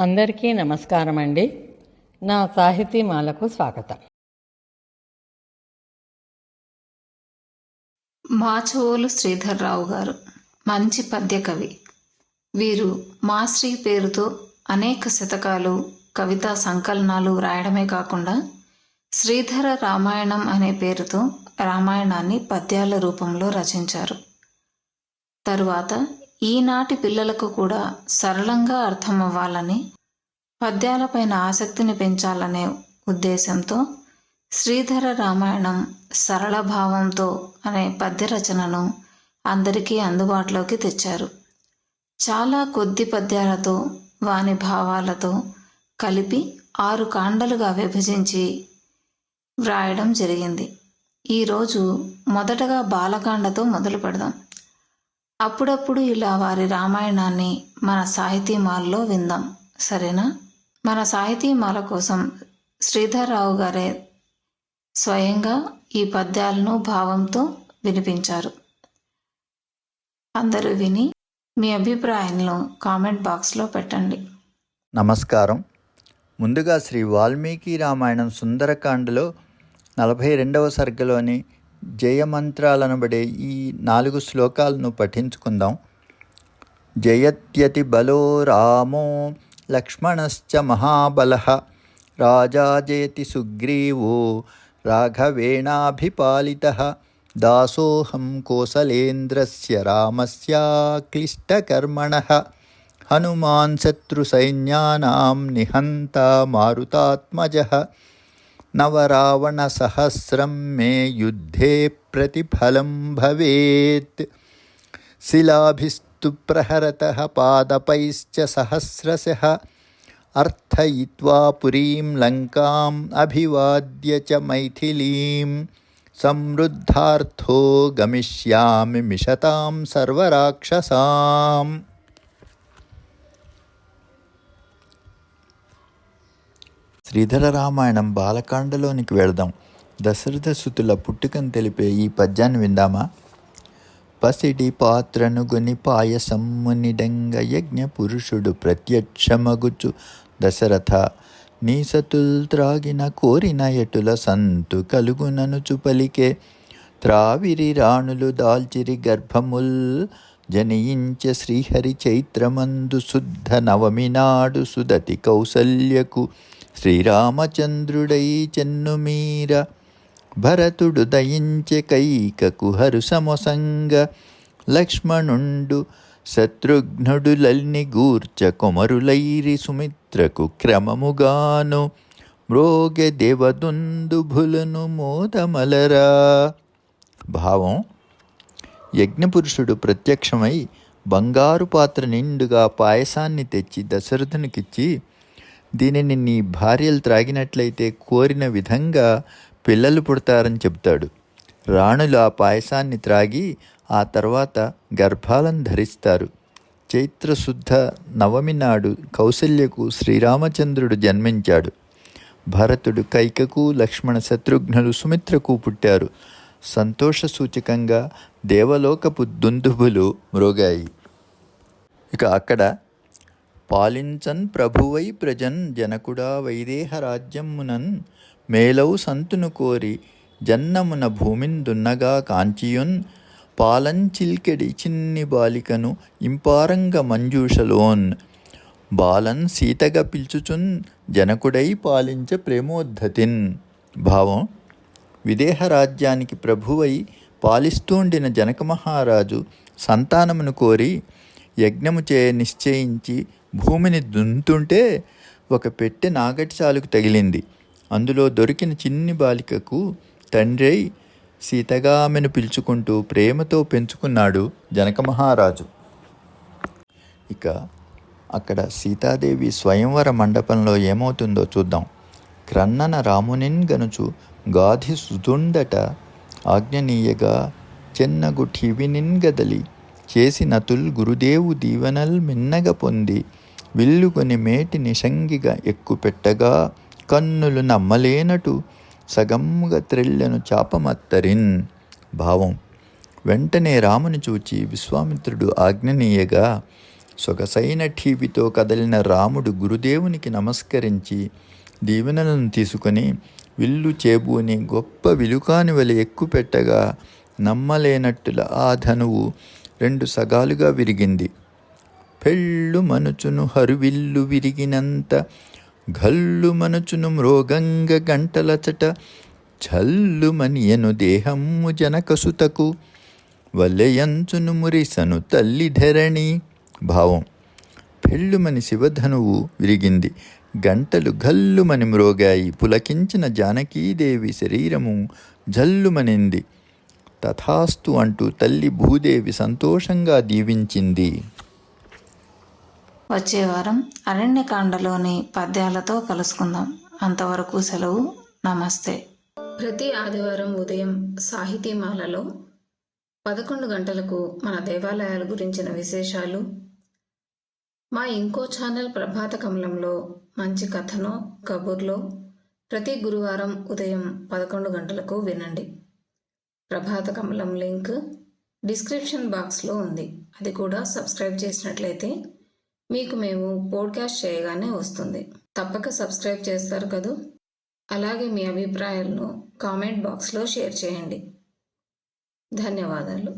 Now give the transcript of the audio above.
అందరికీ నమస్కారం అండి నా సాహితీమాలకు స్వాగతం. మాచవోలు శ్రీధర్రావు గారు మంచి పద్య కవి. వీరు మాశ్రీ పేరుతో అనేక శతకాలు కవితా సంకలనాలు వ్రాయడమే కాకుండా శ్రీధర రామాయణం అనే పేరుతో రామాయణాన్ని పద్యాల రూపంలో రచించారు. తరువాత ఈనాటి పిల్లలకు కూడా సరళంగా అర్థమవ్వాలని పద్యాలపైన ఆసక్తిని పెంచాలనే ఉద్దేశంతో శ్రీధర రామాయణం సరళ భావంతో అనే పద్య రచనను అందరికీ అందుబాటులోకి తెచ్చారు. చాలా కొద్ది పద్యాలతో వాని భావాలతో కలిపి ఆరు కాండలుగా విభజించి వ్రాయడం జరిగింది. ఈరోజు మొదటగా బాలకాండతో మొదలు పెడదాం అప్పుడప్పుడు ఇలా వారి రామాయణాన్ని మన సాహితీమాల్లో విందాం. సరేనా? మన సాహితీమాల కోసం శ్రీధర్రావు గారే స్వయంగా ఈ పద్యాలను భావంతో వినిపించారు. అందరూ విని మీ అభిప్రాయంలో కామెంట్ బాక్స్లో పెట్టండి. నమస్కారం. ముందుగా శ్రీ వాల్మీకి రామాయణం సుందరకాండలో నలభై రెండవ సర్గలోని జయమంత్రాలనబడే ఈ నాలుగు శ్లోకాలను పఠించుకుందాం. జయత్యతి బలో రామో లక్ష్మణశ్చ మహాబల రాజా జయతి సుగ్రీవో రాఘవేణాభిపాలిత దాసోహం కోసలేంద్రస్య రామస్యాక్లిష్టకర్మణः హనుమాన్ శత్రుసైన్యానాం నిహంత మారుతాత్మజ नवरावणसहस्रं मे युद्धे प्रतिफलं भवेत्। शिलाभिस्तु प्रहरतः पादपैश्च सहस्रशः। अर्थयित्वा पुरीं लङ्काम् अभिवाद्य च मैथिलीं। समृद्धार्थो गमिष्यामि मिशतां सर्वराक्षसाम्। శ్రీధర రామాయణం బాలకాండలోనికి వెళదాం. దశరథ సుతుల పుట్టుకను తెలిపే ఈ పద్యాన్ని విందామా? పసిడి పాత్రను గుని పాయసమ్మునిడంగ యజ్ఞ పురుషుడు ప్రత్యక్షమగుచు. దశరథ నీసతుల్ త్రాగిన కోరిన ఎటుల సంతు కలుగుననుచు పలికే. త్రావిరి రాణులు దాల్చిరి గర్భముల్ జనియించ శ్రీహరి చైత్రమందు శుద్ధ నవమి నాడు సుదతి కౌసల్యకు. శ్రీరామచంద్రుడై చెన్నుమీర భరతుడు దయించె కైకకు సమసంగ లక్ష్మణుండు శత్రుఘ్నుడులల్ని గూర్చ కొమరులైరి సుమిత్రకు క్రమముగాను మ్రోగె దేవదుందుభులను మోదమలరా భావం యజ్ఞపురుషుడు ప్రత్యక్షమై బంగారు పాత్ర నిండుగా పాయసాన్ని తెచ్చి దశరథునికిచ్చి దీనిని నీ భార్యలు త్రాగినట్లయితే కోరిన విధంగా పిల్లలు పుడతారని చెబుతాడు. రాణులు ఆ పాయసాన్ని త్రాగి ఆ తర్వాత గర్భాలను ధరిస్తారు. చైత్రశుద్ధ నవమి నాడు కౌసల్యకు శ్రీరామచంద్రుడు జన్మించాడు. భరతుడు కైకకు లక్ష్మణ శత్రుఘ్నులు సుమిత్రకు పుట్టారు. సంతోష సూచకంగా దేవలోకపు దుందుబులు మ్రోగాయి ఇక అక్కడ పాలించన్ ప్రభువై ప్రజన్ జనకుడా వైదేహ రాజ్యమునన్ మేలౌ సంతును కోరి జన్నమున భూమిన్ దున్నగా కాంచియున్ పాలంచిల్కెడి చిన్ని బాలికను ఇంపారంగ మంజూషలోన్. బాలన్ సీతగా పిల్చుచున్ జనకుడై పాలించ ప్రేమోద్ధతిన్. భావం విదేహరాజ్యానికి ప్రభువై పాలిస్తూండిన జనక మహారాజు సంతానమును కోరి యజ్ఞము చే నిశ్చయించి భూమిని దున్తుంటే ఒక పెట్టె నాగటి చాలుకు తగిలింది. అందులో దొరికిన చిన్ని బాలికకు తండ్రి సీతగా ఆమెను పిలుచుకుంటూ ప్రేమతో పెంచుకున్నాడు జనక మహారాజు. ఇక అక్కడ సీతాదేవి స్వయంవర మండపంలో ఏమవుతుందో చూద్దాం. క్రన్నన రామునిన్ గనుచు గాధి సుదుండట ఆజ్ఞనీయగా చెన్నగు ఠివినిన్ గదలి చేసి నతుల్ గురుదేవు దీవెనల్ మిన్నగ పొంది. విల్లుకొని మేటి నిషంగిగా ఎక్కుపెట్టగా కన్నులు నమ్మలేనటు సగంగా త్రెళ్ళెను చాపమత్తరిన్. భావం. వెంటనే రాముని చూచి విశ్వామిత్రుడు ఆజ్ఞనీయగా సొగసైన ఠీవితో కదలిన రాముడు గురుదేవునికి నమస్కరించి దీవెనలను తీసుకొని విల్లు చేబూని గొప్ప విలుకాని వలె ఎక్కుపెట్టగా నమ్మలేనట్టుల ఆ ధనువు రెండు సగాలుగా విరిగింది. పెళ్ళు మనుచును హరువిల్లు విరిగినంత గల్లు మనుచును మృగంగ గంటలచట ఛల్లుమనియను దేహమ్ము జనకసుతకు వలయంచును మురిసను తల్లి ధరణి భావం. పెళ్ళుమని శివధనువు విరిగింది. గంటలు గల్లుమని మ్రోగాయి పులకించిన జానకీదేవి శరీరము జల్లుమనింది తథాస్తు అంటూ తల్లి భూదేవి సంతోషంగా దీవించింది. వచ్చే వారం అరణ్యకాండలోని పద్యాలతో కలుసుకుందాం. అంతవరకు సెలవు. నమస్తే. ప్రతి ఆదివారం ఉదయం సాహితీమాలలో పదకొండు గంటలకు మన దేవాలయాల గురించిన విశేషాలు మా ఇంకో ఛానల్ ప్రభాత కమలంలో మంచి కథనో కబుర్లో ప్రతి గురువారం ఉదయం పదకొండు గంటలకు వినండి. ప్రభాత కమలం లింక్ డిస్క్రిప్షన్ బాక్స్లో ఉంది. అది కూడా సబ్స్క్రైబ్ చేసినట్లయితే మీకు మేము పోడ్కాస్ట్ చేయగానే వస్తుంది. తప్పక సబ్స్క్రైబ్ చేస్తారు కదూ? అలాగే మీ అభిప్రాయాలను కామెంట్ బాక్స్లో షేర్ చేయండి. ధన్యవాదాలు.